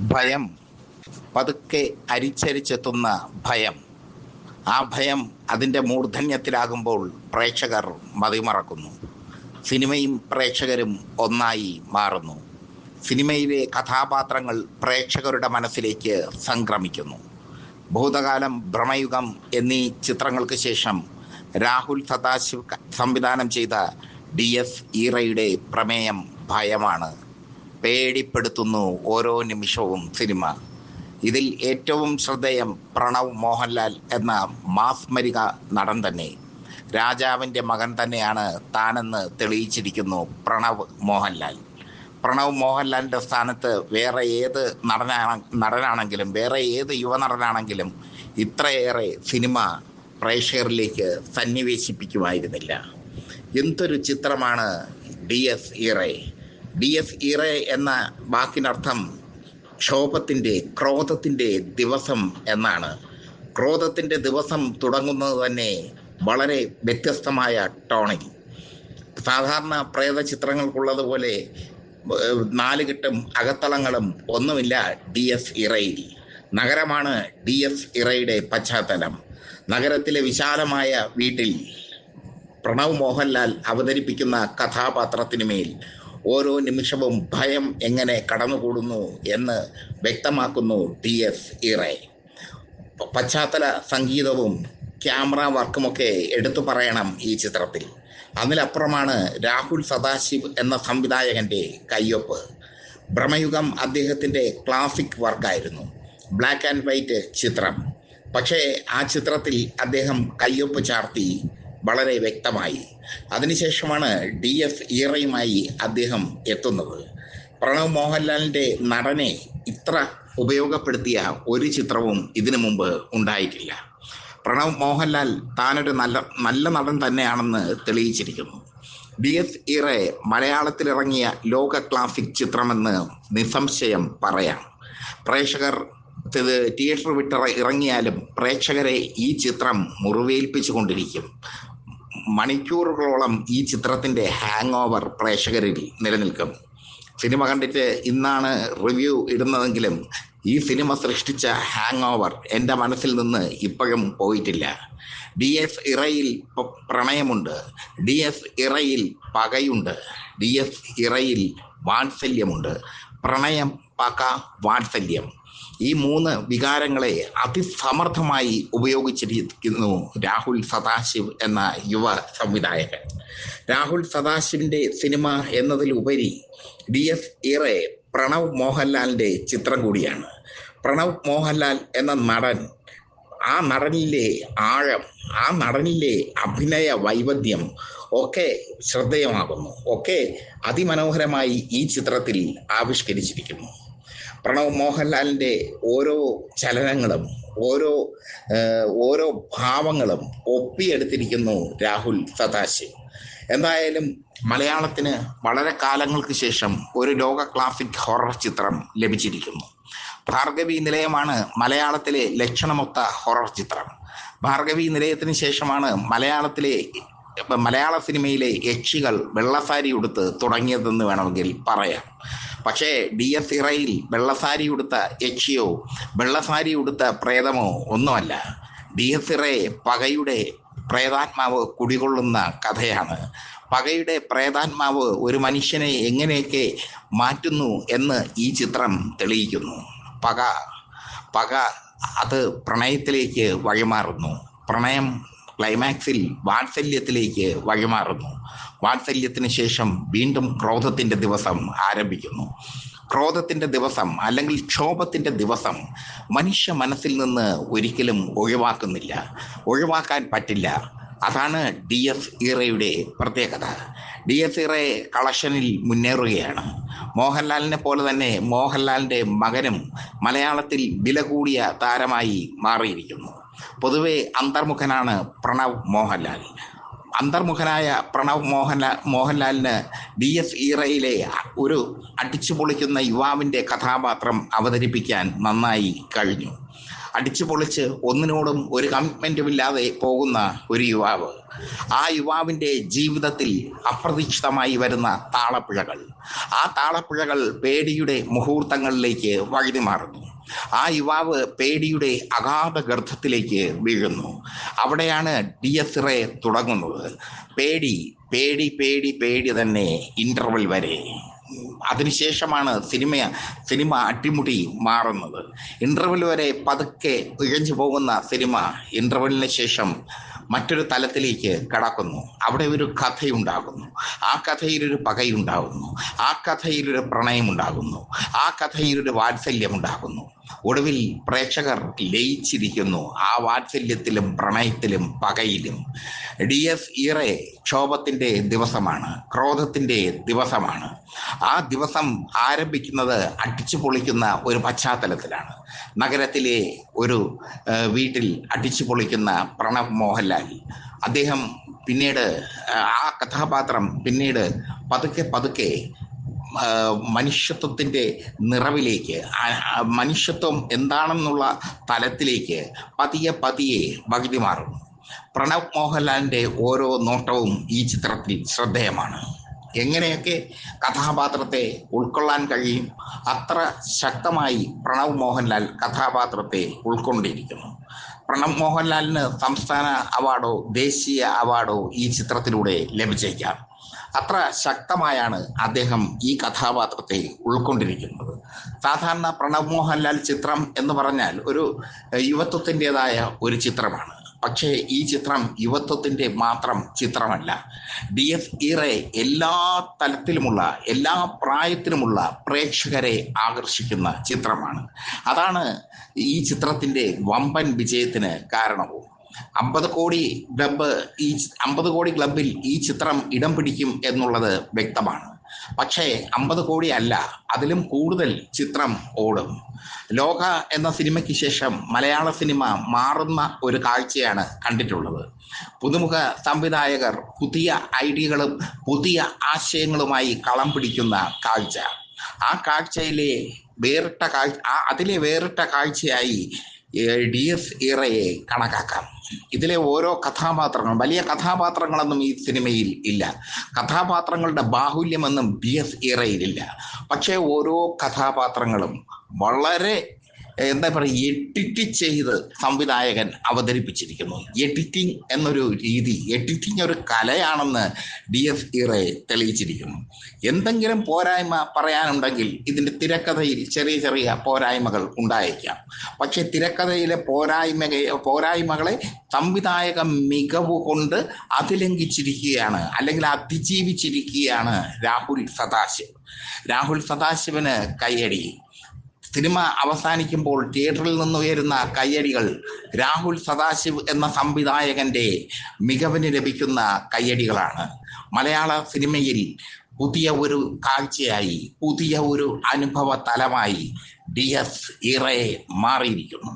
ഭയം. പതുക്കെ അരിച്ചരിച്ചെത്തുന്ന ഭയം. ആ ഭയം അതിന്റെ മൂർധന്യത്തിലാകുമ്പോൾ പ്രേക്ഷകർ മതിമറക്കുന്നു. സിനിമയും പ്രേക്ഷകരും ഒന്നായി മാറുന്നു. സിനിമയിലെ കഥാപാത്രങ്ങൾ പ്രേക്ഷകരുടെ മനസ്സിലേക്ക് സംക്രമിക്കുന്നു. ഭൂതകാലം ഭ്രമയുഗം എന്നീ ചിത്രങ്ങൾക്ക് ശേഷം രാഹുൽ സദാശിവ് സംവിധാനം ചെയ്ത ഡി എസ് ഈറയുടെ പ്രമേയം ഭയമാണ്. പേടിപ്പെടുത്തുന്നു ഓരോ നിമിഷവും സിനിമ. ഇതിൽ ഏറ്റവും ശ്രദ്ധേയം പ്രണവ് മോഹൻലാൽ എന്ന മാസ്മരിക നടൻ തന്നെ. രാജാവിന്റെ മകൻ തന്നെയാണ് താനെന്ന് തെളിയിച്ചിരിക്കുന്നു പ്രണവ് മോഹൻലാൽ. പ്രണവ് മോഹൻലാലിന്റെ സ്ഥാനത്ത് വേറെ ഏത് നടനാണ് നടനാണെങ്കിലും വേറെ ഏത് യുവനടനാണെങ്കിലും ഇത്രയേറെ സിനിമ പ്രേക്ഷകരിലേക്ക് സന്നിവേശിപ്പിക്കുമായിരുന്നില്ല. എന്തൊരു ചിത്രമാണ് Dies Irae. D F ഇറെ എന്ന വാക്കിനർത്ഥം ക്ഷോഭത്തിന്റെ ക്രോധത്തിന്റെ ദിവസം എന്നാണ്. ക്രോധത്തിന്റെ ദിവസം തുടങ്ങുന്നത് തന്നെ വളരെ വ്യത്യസ്തമായ ടോണിൽ. സാധാരണ പ്രേത ചിത്രങ്ങൾക്കുള്ളതുപോലെ നാല് നാലുകെട്ടും അകത്തളങ്ങളും ഒന്നുമില്ല ഡി എസ് ഇറയിൽ നഗരമാണ് ഡി എസ് ഇറയുടെ പശ്ചാത്തലം. നഗരത്തിലെ വിശാലമായ വീട്ടിൽ പ്രണവ് മോഹൻലാൽ അവതരിപ്പിക്കുന്ന കഥാപാത്രത്തിന് മേൽ ഓരോ നിമിഷവും ഭയം എങ്ങനെ കടന്നുകൂടുന്നു എന്ന് വ്യക്തമാക്കുന്നു ടി എസ് ഇറേ. പശ്ചാത്തല സംഗീതവും ക്യാമറ വർക്കുമൊക്കെ എടുത്തു പറയണം ഈ ചിത്രത്തിൽ. അതിലപ്പുറമാണ് രാഹുൽ സദാശിവ് എന്ന സംവിധായകന്റെ കയ്യൊപ്പ്. ഭ്രമയുഗം അദ്ദേഹത്തിന്റെ ക്ലാസിക് വർക്കായിരുന്നു. ബ്ലാക്ക് ആൻഡ് വൈറ്റ് ചിത്രം. പക്ഷേ ആ ചിത്രത്തിൽ അദ്ദേഹം കയ്യൊപ്പ് ചാർത്തി വളരെ വ്യക്തമായി. അതിനുശേഷമാണ് ഡി എഫ് ഈറയുമായി അദ്ദേഹം എത്തുന്നത്. പ്രണവ് മോഹൻലാലിന്റെ നടനെ ഇത്ര ഉപയോഗപ്പെടുത്തിയ ഒരു ചിത്രവും ഇതിനു മുമ്പ് ഉണ്ടായിട്ടില്ല. പ്രണവ് മോഹൻലാൽ താനൊരു നല്ല നല്ല നടൻ തന്നെയാണെന്ന് തെളിയിച്ചിരിക്കുന്നു. ഡി എസ് ഇറെ മലയാളത്തിലിറങ്ങിയ ലോക ക്ലാസിക് ചിത്രമെന്ന് നിസ്സംശയം പറയാം. പ്രേക്ഷകർ തിയേറ്റർ വിട്ട് ഇറങ്ങിയാലും പ്രേക്ഷകരെ ഈ ചിത്രം മുറിവേൽപ്പിച്ചു കൊണ്ടിരിക്കും മണിക്കൂറുകളോളം ഈ ചിത്രത്തിന്റെ ഹാങ് ഓവർ പ്രേക്ഷകരിൽ നിലനിൽക്കും. സിനിമ കണ്ടിട്ട് ഇന്നാണ് റിവ്യൂ ഇടുന്നതെങ്കിലും ഈ സിനിമ സൃഷ്ടിച്ച ഹാങ് ഓവർ എന്റെ മനസ്സിൽ നിന്ന് ഇപ്പോഴും പോയിട്ടില്ല. ഡി എസ് ഇറയിൽ പ്രണയമുണ്ട്. ഡി എസ് ഇറയിൽ പകയുണ്ട്. ഡി എസ് ഇറയിൽ വാത്സല്യമുണ്ട്. പ്രണയം പക വാത്സല്യം ഈ മൂന്ന് വികാരങ്ങളെ അതിസമർത്ഥമായി ഉപയോഗിച്ചിരിക്കുന്നു രാഹുൽ സദാശിവ് എന്ന യുവ സംവിധായകൻ. രാഹുൽ സദാശിവിന്റെ സിനിമ എന്നതിലുപരി ഡി എസ് ഇറെ പ്രണവ് മോഹൻലാലിന്റെ ചിത്രം കൂടിയാണ്. പ്രണവ് മോഹൻലാൽ എന്ന നടൻ ആ നടനിലെ ആഴം ആ നടനിലെ അഭിനയ വൈവിധ്യം ഒക്കെ ശ്രദ്ധേയമാകുന്നു. ഒക്കെ അതിമനോഹരമായി ഈ ചിത്രത്തിൽ ആവിഷ്കരിച്ചിരിക്കുന്നു. പ്രണവ് മോഹൻലാലിന്റെ ഓരോ ചലനങ്ങളും ഓരോ ഓരോ ഭാവങ്ങളും ഒപ്പിയെടുത്തിരിക്കുന്നു രാഹുൽ സദാശിവ്. എന്തായാലും മലയാളത്തിന് വളരെ കാലങ്ങൾക്ക് ശേഷം ഒരു ലോക ക്ലാസിക് ഹൊറർ ചിത്രം ലഭിച്ചിരിക്കുന്നു. ഭാർഗവി നിലയമാണ് മലയാളത്തിലെ ലക്ഷണമൊത്ത ഹൊറർ ചിത്രം. ഭാർഗവി നിലയത്തിന് ശേഷമാണ് മലയാളത്തിലെ മലയാള സിനിമയിലെ യക്ഷികൾ വെള്ളസാരി ഉടുത്ത് തുടങ്ങിയതെന്ന് വേണമെങ്കിൽ പറയാം. പക്ഷേ ഡി എസ് ഇറയിൽ വെള്ളസാരി ഉടുത്ത യക്ഷിയോ വെള്ളസാരി ഉടുത്ത പ്രേതമോ ഒന്നുമല്ല. ഡി എസ് ഇറയെ പകയുടെ പ്രേതാത്മാവ് കുടികൊള്ളുന്ന കഥയാണ്. പകയുടെ പ്രേതാത്മാവ് ഒരു മനുഷ്യനെ എങ്ങനെയൊക്കെ മാറ്റുന്നു എന്ന് ഈ ചിത്രം തെളിയിക്കുന്നു. പക പക അത് പ്രണയത്തിലേക്ക് വഴിമാറുന്നു. പ്രണയം ക്ലൈമാക്സിൽ വാത്സല്യത്തിലേക്ക് വഴിമാറുന്നു. വാത്സല്യത്തിന് ശേഷം വീണ്ടും ക്രോധത്തിന്റെ ദിവസം ആരംഭിക്കുന്നു. ക്രോധത്തിന്റെ ദിവസം അല്ലെങ്കിൽ ക്ഷോഭത്തിന്റെ ദിവസം മനുഷ്യ മനസ്സിൽ നിന്ന് ഒരിക്കലും ഒഴിവാക്കുന്നില്ല. ഒഴിവാക്കാൻ പറ്റില്ല. അതാണ് ഡി എസ് ഈറയുടെ പ്രത്യേകത. ഡി എസ് ഈറെ കളക്ഷനിൽ മുന്നേറുകയാണ്. മോഹൻലാലിനെ പോലെ തന്നെ മോഹൻലാലിന്റെ മകനും മലയാളത്തിൽ വില കൂടിയ താരമായി മാറിയിരിക്കുന്നു. പൊതുവെ അന്തർമുഖനാണ് പ്രണവ് മോഹൻലാൽ. അന്തർമുഖനായ പ്രണവ് മോഹൻലാൽ മോഹൻലാലിന് ബി എസ് ഈറയിലെ ഒരു അടിച്ചു പൊളിക്കുന്ന യുവാവിന്റെ കഥാപാത്രം അവതരിപ്പിക്കാൻ നന്നായി കഴിഞ്ഞു. അടിച്ചു പൊളിച്ച് ഒന്നിനോടും ഒരു കമ്മിറ്റ്മെന്റും ഇല്ലാതെ പോകുന്ന ഒരു യുവാവ്. ആ യുവാവിന്റെ ജീവിതത്തിൽ അപ്രതീക്ഷിതമായി വരുന്ന താളപ്പിഴകൾ. ആ താളപ്പിഴകൾ പേടിയുടെ മുഹൂർത്തങ്ങളിലേക്ക് വഴുതി മാറുന്നു. ആ യുവാവ് പേടിയുടെ അഗാധ ഗർഭത്തിലേക്ക് വീഴുന്നു. അവിടെയാണ് ഡി എസ് റേ തുടങ്ങുന്നത്. പേടി പേടി പേടി പേടി തന്നെ ഇന്റർവൽ വരെ. അതിനുശേഷമാണ് സിനിമ സിനിമ അട്ടിമുടി മാറുന്നത്. ഇന്റർവെൽ വരെ പതുക്കെ ഇഴഞ്ഞു പോകുന്ന സിനിമ ഇന്റർവെല്ലിന് ശേഷം മറ്റൊരു തലത്തിലേക്ക് കടക്കുന്നു. അവിടെ ഒരു കഥയുണ്ടാകുന്നു. ആ കഥയിലൊരു പകയുണ്ടാകുന്നു. ആ കഥയിലൊരു പ്രണയമുണ്ടാകുന്നു. ആ കഥയിലൊരു വാത്സല്യമുണ്ടാകുന്നു. ഒടുവിൽ പ്രേക്ഷകർ ലയിച്ചിരിക്കുന്നു. ആ വാത്സല്യത്തിലും പ്രണയത്തിലും പകയിലും. ഡി എസ് ഇറെ ക്ഷോഭത്തിന്റെ ദിവസമാണ്. ക്രോധത്തിന്റെ ദിവസമാണ്. ആ ദിവസം ആരംഭിക്കുന്നത് അടിച്ചു പൊളിക്കുന്ന ഒരു പശ്ചാത്തലത്തിലാണ്. നഗരത്തിലെ ഒരു വീട്ടിൽ അടിച്ചു പൊളിക്കുന്ന പ്രണവ് മോഹൻലാൽ. അദ്ദേഹം പിന്നീട് ആ കഥാപാത്രം പിന്നീട് പതുക്കെ പതുക്കെ മനുഷ്യത്വത്തിന്റെ നിറവിലേക്ക് മനുഷ്യത്വം എന്താണെന്നുള്ള തലത്തിലേക്ക് പതിയെ പതിയെ വകുതി മാറുന്നു. പ്രണവ് മോഹൻലാലിന്റെ ഓരോ നോട്ടവും ഈ ചിത്രത്തിൽ ശ്രദ്ധേയമാണ്. എങ്ങനെയൊക്കെ കഥാപാത്രത്തെ ഉൾക്കൊള്ളാൻ കഴിയും അത്ര ശക്തമായി പ്രണവ് മോഹൻലാൽ കഥാപാത്രത്തെ ഉൾക്കൊണ്ടിരിക്കുന്നു. പ്രണവ് മോഹൻലാലിന് സംസ്ഥാന അവാർഡോ ദേശീയ അവാർഡോ ഈ ചിത്രത്തിലൂടെ ലഭിച്ചേക്കാം. അത്ര ശക്തമായാണ് അദ്ദേഹം ഈ കഥാപാത്രത്തെ ഉൾക്കൊണ്ടിരിക്കുന്നത്. സാധാരണ പ്രണവ് മോഹൻലാൽ ചിത്രം എന്ന് പറഞ്ഞാൽ ഒരു യുവത്വത്തിന്റെതായ ഒരു ചിത്രമാണ്. പക്ഷേ ഈ ചിത്രം യുവത്വത്തിന്റെ മാത്രം ചിത്രമല്ല. ഡി എസ് ഇറെ എല്ലാ തലത്തിലുമുള്ള എല്ലാ പ്രായത്തിലുമുള്ള പ്രേക്ഷകരെ ആകർഷിക്കുന്ന ചിത്രമാണ്. അതാണ് ഈ ചിത്രത്തിന്റെ വമ്പൻ വിജയത്തിന് കാരണവും. അമ്പത് കോടി ക്ലബ്ബ് ഈ അമ്പത് കോടി ക്ലബിൽ ഈ ചിത്രം ഇടം പിടിക്കും എന്നുള്ളത് വ്യക്തമാണ്. പക്ഷേ അമ്പത് കോടി അല്ല അതിലും കൂടുതൽ ചിത്രം ഓടും. ലോക എന്ന സിനിമയ്ക്ക് ശേഷം മലയാള സിനിമ മാറുന്ന ഒരു കാഴ്ചയാണ് കണ്ടിട്ടുള്ളത്. പുതുമുഖ സംവിധായകർ പുതിയ ഐഡിയകളും പുതിയ ആശയങ്ങളുമായി കളം പിടിക്കുന്ന കാഴ്ച. ആ കാഴ്ചയിലെ വേറിട്ട കാഴ്ച ആ അതിലെ വേറിട്ട കാഴ്ചയായി ഡി എസ് ഇറയെ കണക്കാക്കാം. ഇതിലെ ഓരോ കഥാപാത്രങ്ങളും വലിയ കഥാപാത്രങ്ങളൊന്നും ഈ സിനിമയിൽ ഇല്ല. കഥാപാത്രങ്ങളുടെ ബാഹുല്യമൊന്നും ഡി എസ് ഇറയിലില്ല പക്ഷേ ഓരോ കഥാപാത്രങ്ങളും വളരെ എന്താ പറയുക എഡിറ്റ് ചെയ്ത് സംവിധായകൻ അവതരിപ്പിച്ചിരിക്കുന്നു. എഡിറ്റിംഗ് എന്നൊരു രീതി എഡിറ്റിംഗ് ഒരു കലയാണെന്ന് ഡി എസ് ഇറെ തെളിയിച്ചിരിക്കുന്നു. എന്തെങ്കിലും പോരായ്മ പറയാനുണ്ടെങ്കിൽ ഇതിന്റെ തിരക്കഥയിൽ ചെറിയ ചെറിയ പോരായ്മകൾ ഉണ്ടായേക്കാം. പക്ഷെ തിരക്കഥയിലെ പോരായ്മ പോരായ്മകളെ സംവിധായക മികവ് കൊണ്ട് അതിലംഘിച്ചിരിക്കുകയാണ് അല്ലെങ്കിൽ അതിജീവിച്ചിരിക്കുകയാണ് രാഹുൽ സദാശിവ് രാഹുൽ സദാശിവന് കയ്യടി. സിനിമ അവസാനിക്കുമ്പോൾ തിയേറ്ററിൽ നിന്ന് ഉയരുന്ന കയ്യടികൾ രാഹുൽ സദാശിവ് എന്ന സംവിധായകന്റെ മികവിന് ലഭിക്കുന്ന കയ്യടികളാണ്. മലയാള സിനിമയിൽ പുതിയ ഒരു കാഴ്ചയായി പുതിയ ഒരു അനുഭവ തലമായി ഡി എസ് ഇറയെ മാറിയിരിക്കുന്നു.